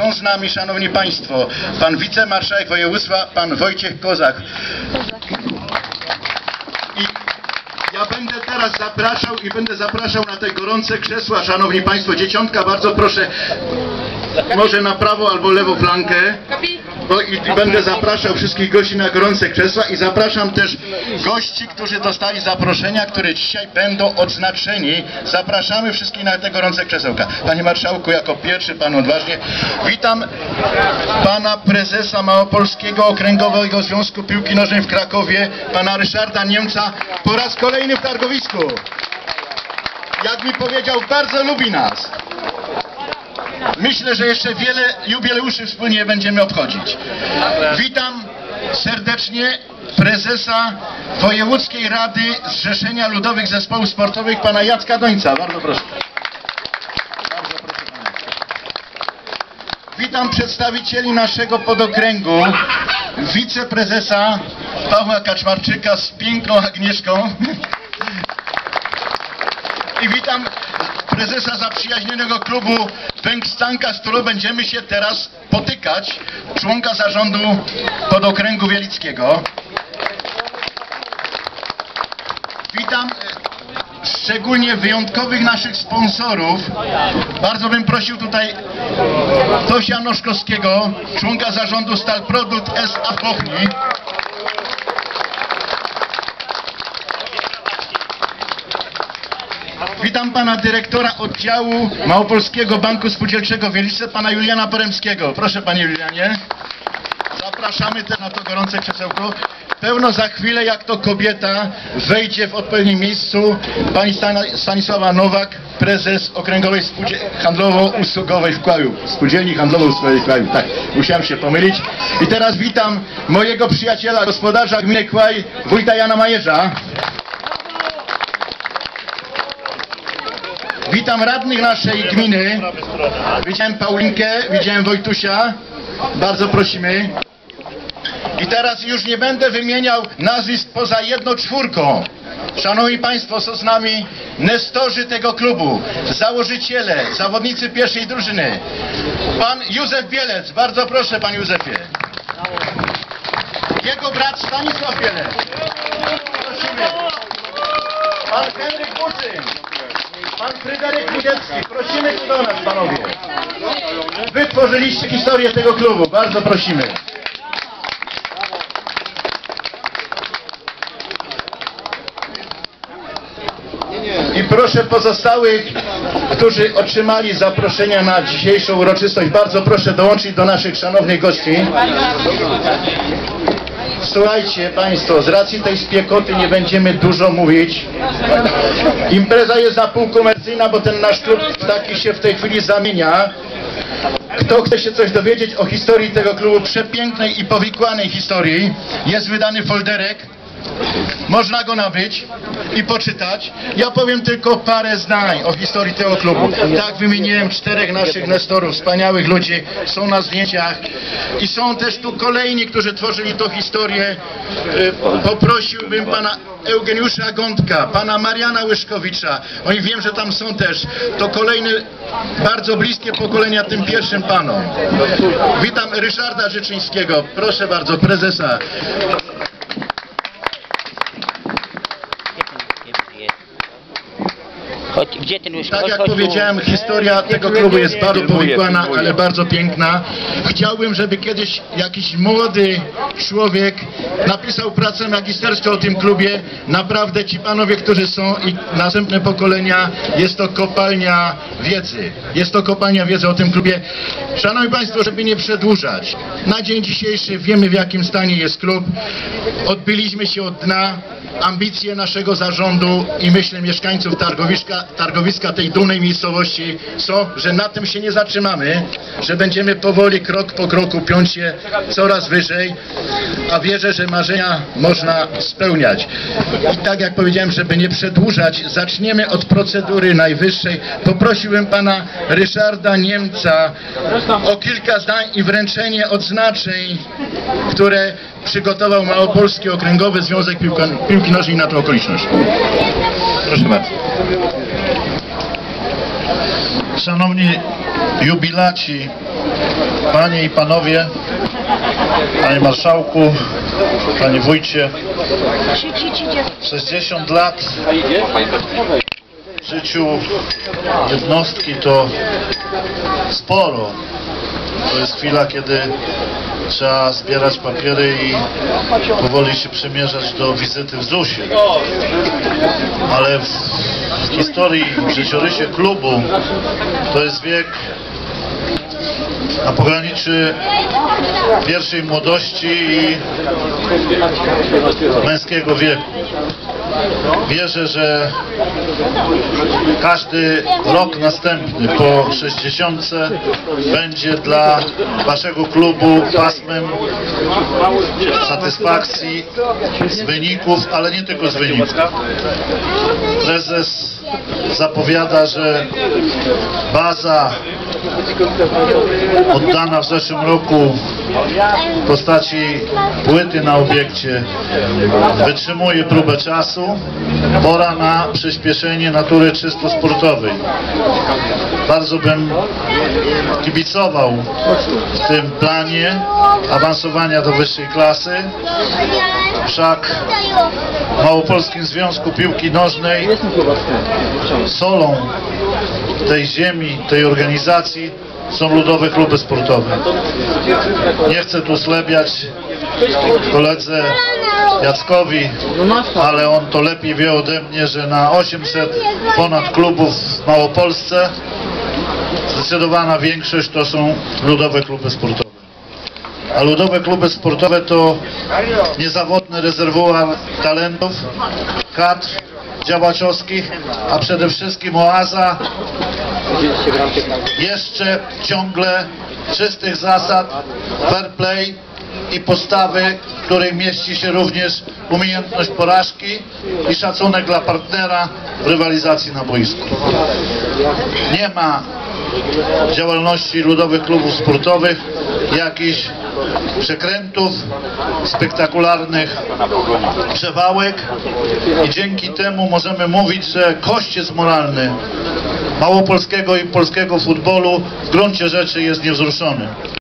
Są z nami, szanowni państwo, pan wicemarszałek województwa, pan Wojciech Kozak. I ja będę teraz zapraszał i będę zapraszał na te gorące krzesła, szanowni państwo. Dzieciątka, bardzo proszę, może na prawo albo lewo flankę. Bo i, będę zapraszał wszystkich gości na gorące krzesła i zapraszam też gości, którzy dostali zaproszenia, które dzisiaj będą odznaczeni. Zapraszamy wszystkich na te gorące krzesełka. Panie Marszałku, jako pierwszy Pan odważnie. Witam Pana Prezesa Małopolskiego Okręgowego Związku Piłki Nożnej w Krakowie, Pana Ryszarda Niemca, po raz kolejny w targowisku. Jak mi powiedział, bardzo lubi nas. Myślę, że jeszcze wiele jubileuszy wspólnie będziemy obchodzić. Witam serdecznie prezesa Wojewódzkiej Rady Zrzeszenia Ludowych Zespołów Sportowych, pana Jacka Dońca. Bardzo proszę. Bardzo proszę pana. Witam przedstawicieli naszego podokręgu, wiceprezesa Pawła Kaczmarczyka z piękną Agnieszką. I witam prezesa zaprzyjaźnionego klubu Węgstanka, z którą będziemy się teraz potykać, członka zarządu podokręgu wielickiego. Witam e, szczególnie wyjątkowych naszych sponsorów. Bardzo bym prosił tutaj Tosia Noszkowskiego, członka zarządu Stal Produkt S.A. w Witam pana dyrektora oddziału Małopolskiego Banku Spółdzielczego w Wieliczce, pana Juliana Poremskiego. Proszę panie Julianie. Zapraszamy też na to gorące krzesełko. Pełno za chwilę, jak to kobieta, wejdzie w odpowiednim miejscu pani Stanisława Nowak, prezes Okręgowej Handlowo-Usługowej w Kłaju. Spółdzielni Handlowo-Usługowej w Kłaju. Tak, musiałem się pomylić. I teraz witam mojego przyjaciela, gospodarza gminy Kłaj, wójta Jana Majerza. Witam radnych naszej gminy. Widziałem Paulinkę, widziałem Wojtusia. Bardzo prosimy. I teraz już nie będę wymieniał nazwisk poza jedną czwórką. Szanowni Państwo, są z nami nestorzy tego klubu, założyciele, zawodnicy pierwszej drużyny. Pan Józef Bielec, bardzo proszę Panie Józefie. Jego brat Stanisław Bielec. Prosimy. Pan Henryk Buczyn. Pan Fryderyk Widziecki, prosimy tu do nas, panowie. Wy tworzyliście historię tego klubu, bardzo prosimy. I proszę pozostałych, którzy otrzymali zaproszenia na dzisiejszą uroczystość, bardzo proszę dołączyć do naszych szanownych gości. Słuchajcie Państwo, z racji tej spiekoty nie będziemy dużo mówić. Impreza jest na pół komercyjna, bo ten nasz klub taki się w tej chwili zamienia. Kto chce się coś dowiedzieć o historii tego klubu, przepięknej i powikłanej historii, jest wydany folderek. Można go nabyć i poczytać. Ja powiem tylko parę zdań o historii tego klubu. Tak, wymieniłem czterech naszych nestorów, wspaniałych ludzi, są na zdjęciach. I są też tu kolejni, którzy tworzyli tą historię. Y, Poprosiłbym pana Eugeniusza Gądka, pana Mariana Łyszkowicza. Oni wiem, że tam są też. To kolejne bardzo bliskie pokolenia tym pierwszym panom. Witam Ryszarda Życzyńskiego. Proszę bardzo, prezesa. Chodź, gdzie ten już? Tak chodź, jak chodź tu. powiedziałem, historia tego klubu jest bardzo powikłana, ale bardzo piękna. Chciałbym, żeby kiedyś jakiś młody człowiek napisał pracę magisterską o tym klubie. Naprawdę ci panowie, którzy są i następne pokolenia, jest to kopalnia wiedzy. Jest to kopalnia wiedzy o tym klubie. Szanowni Państwo, żeby nie przedłużać, na dzień dzisiejszy wiemy w jakim stanie jest klub. Odbyliśmy się od dna. Ambicje naszego zarządu i myślę mieszkańców Targowiska, targowiska tej dumnej miejscowości są, że na tym się nie zatrzymamy, że będziemy powoli, krok po kroku piąć się coraz wyżej, a wierzę, że marzenia można spełniać. I tak jak powiedziałem, żeby nie przedłużać, zaczniemy od procedury najwyższej. Poprosiłbym pana Ryszarda Niemca o kilka zdań i wręczenie odznaczeń, które przygotował Małopolski Okręgowy Związek Piłki Nożnej na tę okoliczność. Proszę bardzo. Szanowni jubilaci, Panie i Panowie, Panie Marszałku, Panie Wójcie, 60 lat w życiu jednostki to sporo. To jest chwila, kiedy trzeba zbierać papiery i powoli się przymierzać do wizyty w ZUS-ie. Ale w historii, w życiorysie klubu to jest wiek na pograniczy pierwszej młodości i męskiego wieku. Wierzę, że każdy rok następny po 60 będzie dla Waszego klubu pasmem satysfakcji z wyników, ale nie tylko z wyników. Prezes zapowiada, że baza oddana w zeszłym roku w postaci płyty na obiekcie wytrzymuje próbę czasu. Pora na przyspieszenie natury czysto sportowej. Bardzo bym kibicował w tym planie awansowania do wyższej klasy. Wszak w Małopolskim Związku Piłki Nożnej solą tej ziemi, tej organizacji są ludowe kluby sportowe. Nie chcę tu slebiać koledze Jackowi, ale on to lepiej wie ode mnie, że na 800 ponad klubów w Małopolsce zdecydowana większość to są ludowe kluby sportowe. A ludowe kluby sportowe to niezawodny rezerwuar talentów, kadr działaczowskich, a przede wszystkim oaza jeszcze ciągle czystych zasad, fair play i postawy, w której mieści się również umiejętność porażki i szacunek dla partnera w rywalizacji na boisku. Nie ma działalności ludowych klubów sportowych jakichś przekrętów, spektakularnych przewałek i dzięki temu możemy mówić, że kościec moralny małopolskiego i polskiego futbolu w gruncie rzeczy jest niewzruszony.